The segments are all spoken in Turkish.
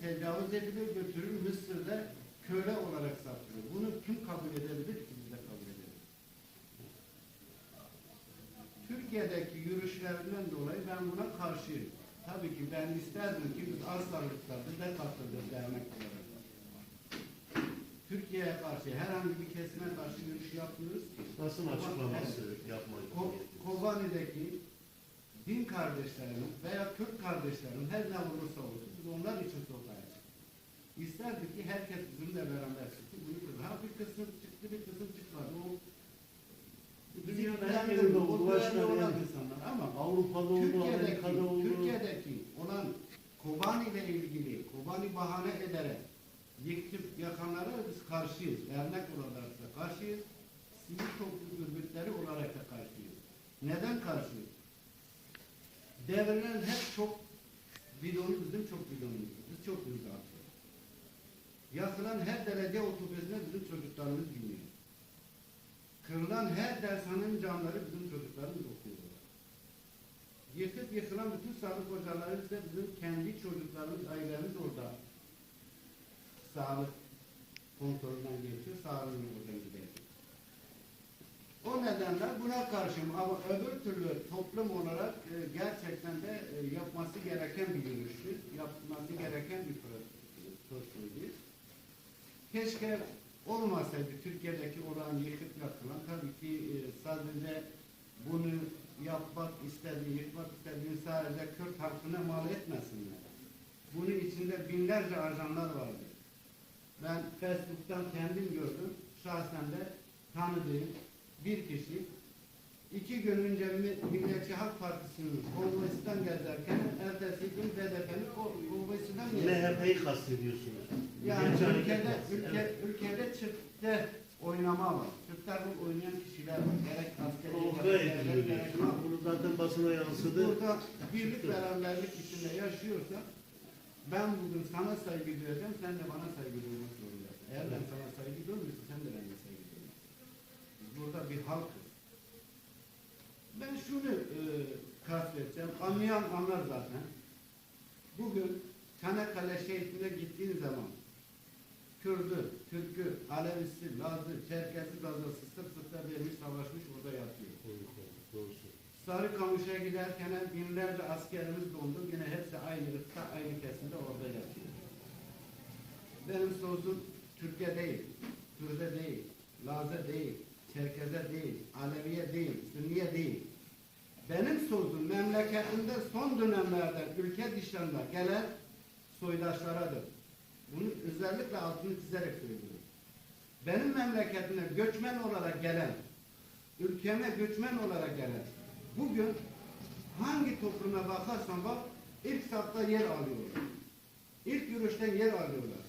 tecavüz edilir, götürülür Mısır'da köle olarak satılıyor. Bunu kim kabul edebilir ki biz de kabul edelim. Türkiye'deki yürüyüşlerinden dolayı ben buna karşıyım. Tabii ki ben isterdim ki biz Arslanlık'ta biz de katıldık dernek olarak. Türkiye'ye karşı herhangi bir kesime karşı yürüyüş yapmıyoruz ki. Basın açıklaması yapmayı. Ko Kobani'deki din kardeşlerinin veya Türk kardeşlerinin her ne olursa olsun biz onlar için sokağa çıktık. İsterdik ki herkes bizimle beraber çıksın. Bunu ha bir kısım çıktı bir kısım çıkmadı. O Dünyada her yerinde oldu, duyarlı başka olan yani. insanlar ama Avrupa'da oldu, Türkiye'deki, Amerika'da oldu. Türkiye'deki olan Kobani ile ilgili Kobani bahane ederek yıkıp yakanlara biz karşıyız. Dernek olarak da karşıyız. Sivil toplum örgütleri olarak da karşıyız. Neden karşıyız? Devrilen hep çok bidonu bizim çok bidonumuz. Biz çok imza atıyoruz. Yakılan her derece otobüsüne bizim çocuklarımız biniyor. Kırılan her dershanenin camları bizim çocuklarımız okuyorlar. Yıkıp yıkılan bütün sağlık ocaları ise bizim kendi çocuklarımız, ailelerimiz orada sağlık kontrolünden geçiyor, sağlığını oradan gidiyor. O nedenle buna karşıyım ama öbür türlü toplum olarak e, gerçekten de e, yapması gereken bir yürüyüştü, yapması gereken bir prosedür. Keşke olmasaydı Türkiye'deki olan yıkıp yakılan tabii ki e, sadece bunu yapmak istediği, yıkmak istediği sadece Kürt halkına mal etmesinler. Bunun içinde binlerce ajanlar vardı. Ben Facebook'tan kendim gördüm. Şahsen de tanıdığım bir kişi iki gün önce Mi- Milliyetçi Halk Partisi'nin konvoysinden gezerken ertesi gün BDP'nin ko- konvoysinden gezdi. MHP'yi kastediyorsunuz. Yani Milliyetçi ülkede, ülke, evet. ülkede çifte oynama var. Rol oynayan kişiler var. Gerek askeri, gerek gerek. Bunu zaten basına yansıdı. Burada birlik Çıktı. beraberlik içinde yaşıyorsa ben bugün sana saygı duyacağım, sen de bana saygı duymak zorundasın. Eğer ben sana saygı duymuyorsam sen de bana saygı burada bir halkız. Ben şunu e, kasteteceğim, anlayan anlar zaten. Bugün Çanakkale şehrine gittiğin zaman Kürdü, Türk'ü, Alevisi, Lazı, Çerkesi, Lazısı sırt sırta vermiş, savaşmış orada yatıyor. Sarıkamış'a giderken binlerce askerimiz dondu. Yine hepsi aynı ırkta, aynı kesimde orada yatıyor. Benim sözüm Türkiye değil, Kürt'e değil, Laz'a değil, Çerkez'e değil, Alevi'ye değil, Sünni'ye değil. Benim sözüm memleketimde son dönemlerde ülke dışında gelen soydaşlaradır. Bunu özellikle altını çizerek söylüyorum. Benim memleketime göçmen olarak gelen, ülkeme göçmen olarak gelen, bugün hangi topluma bakarsan bak, ilk safta yer alıyorlar. İlk yürüyüşten yer alıyorlar.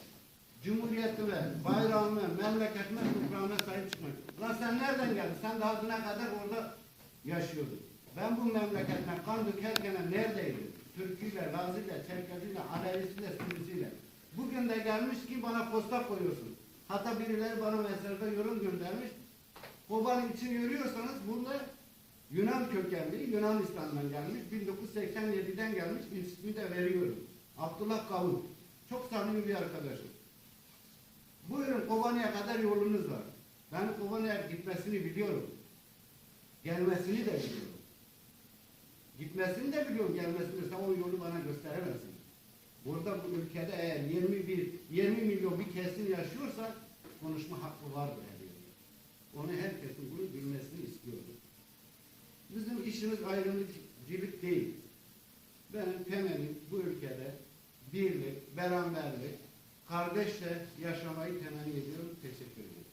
Cumhuriyetime, bayrağıma, memleketime, toprağıma sahip çıkmak. Lan sen nereden geldin? Sen daha düne kadar orada yaşıyordun. Ben bu memleketine kan dökerken neredeydim? Türküyle, Lazıyla, Çerkeziyle, Alevisiyle, Sünnisiyle. Bugün de gelmiş ki bana posta koyuyorsun. Hatta birileri bana mesajda yorum göndermiş. Kobani için yürüyorsanız burada Yunan kökenli, Yunanistan'dan gelmiş, 1987'den gelmiş, ismi de veriyorum. Abdullah Kavun. Çok samimi bir arkadaşım. Buyurun Kobani'ye kadar yolunuz var. Ben Kobani'ye gitmesini biliyorum. Gelmesini de biliyorum. Gitmesini de biliyorum, gelmesini. Sen o yolu bana gösteremezsin. Burada bu ülkede eğer 21, 20 milyon bir kesim yaşıyorsa konuşma hakkı vardır her. Onu herkesin bunu bilmesini istiyorum. Bizim işimiz ayrımcılık değil. Benim temelim bu ülkede birlik, beraberlik, kardeşle yaşamayı temenni ediyorum. Teşekkür ederim.